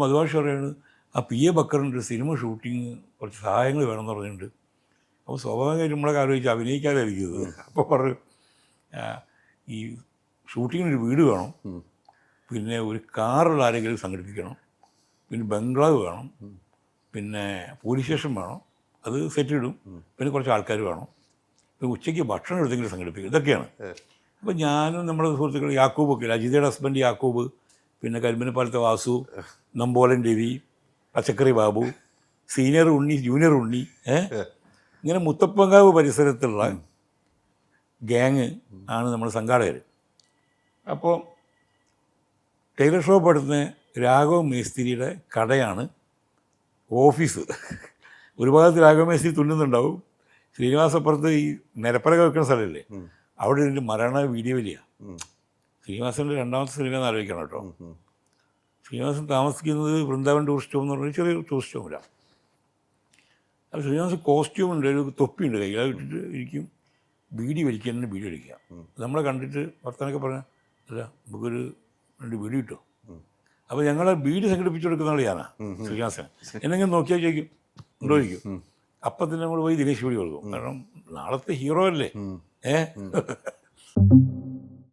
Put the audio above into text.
മധുഭാഷ പറയാണ് ആ P A ബക്കറിന്റെ സിനിമ ഷൂട്ടിങ് കുറച്ച് സഹായങ്ങൾ വേണമെന്ന് പറഞ്ഞിട്ടുണ്ട്. അപ്പോൾ സ്വാഭാവികമായിട്ട് നമ്മളൊക്കെ ആലോചിച്ച് അഭിനയിക്കാതായിരിക്കും ഇരിക്കുന്നത് അപ്പോൾ പറഞ്ഞു ഈ ഷൂട്ടിങ്ങിനൊരു വീട് വേണം. പിന്നെ ഒരു കാറുള്ള ആരെങ്കിലും സംഘടിപ്പിക്കണം. പിന്നെ ബംഗ്ലാവ് വേണം. പിന്നെ പോലീസ് സ്റ്റേഷൻ വേണം. അത് സെറ്റ് ഇടും. പിന്നെ കുറച്ച് ആൾക്കാർ വേണം. പിന്നെ ഉച്ചയ്ക്ക് ഭക്ഷണം എടുത്തെങ്കിലും സംഘടിപ്പിക്കും. ഇതൊക്കെയാണ്. അപ്പോൾ ഞാനും നമ്മുടെ സുഹൃത്തുക്കൾ യാക്കൂബ് ഒക്കെ അജിതയുടെ ഹസ്ബൻഡ് യാക്കൂബ് പിന്നെ കരിമ്പനപ്പാലത്തെ വാസു നമ്പോലൻ രവി പച്ചക്കറി ബാബു സീനിയർ ഉണ്ണി ജൂനിയർ ഉണ്ണി ഇങ്ങനെ മുത്തപ്പങ്കാവ് പരിസരത്തുള്ള ഗ്യാങ് ആണ് നമ്മുടെ സംഘാടകർ അപ്പോൾ ടൈലർ ഷോപ്പ് അടുത്ത് രാഘവ് മേസ്തിരിയുടെ കടയാണ് ഓഫീസ്. ഒരു ഭാഗത്ത് രാഘവ മേസ്തിരി തുന്നുന്നുണ്ടാവും ശ്രീനിവാസപ്പുറത്ത് ഈ നിരപ്പലക വെക്കുന്ന സ്ഥലമില്ലേ? അവിടെ ഒരു മരണ വീഡിയോ വലിയ. ശ്രീനിവാസന്റെ രണ്ടാമത്തെ സിനിമ എന്ന് ആലോചിക്കണം കേട്ടോ. ശ്രീനിവാസൻ താമസിക്കുന്നത് വൃന്ദാവൻ ടൂറിസ്റ്റ് ഹോം എന്ന് പറഞ്ഞാൽ ചെറിയ ടൂറിസ്റ്റ് ഹോമിലാണ് അപ്പോൾ ശ്രീനിവാസൻ കോസ്റ്റ്യൂം ഉണ്ട് ഒരു തൊപ്പിയുണ്ട് കയ്യിൽ. അത് ഇട്ടിട്ട് ഇരിക്കും. ബീഡി വലിക്കാൻ തന്നെ ബീഡി വലിക്കുക. നമ്മളെ കണ്ടിട്ട് ഭർത്താനൊക്കെ പറഞ്ഞ അല്ല നമുക്കൊരു രണ്ട് ബീഡി കിട്ടും? അപ്പോൾ ഞങ്ങളെ ബീഡി സംഘടിപ്പിച്ചു കൊടുക്കുന്ന ആൾ ശ്രീനിവാസൻ. എന്നെങ്കിലും നോക്കിയാൽ ചോദിക്കും ഉണ്ടോ? ചോദിക്കും. അപ്പം തന്നെ നമ്മൾ പോയി ദിനേശ് ബീഡി കൊടുക്കും. കാരണം നാളത്തെ ഹീറോ അല്ലേ? ഏ?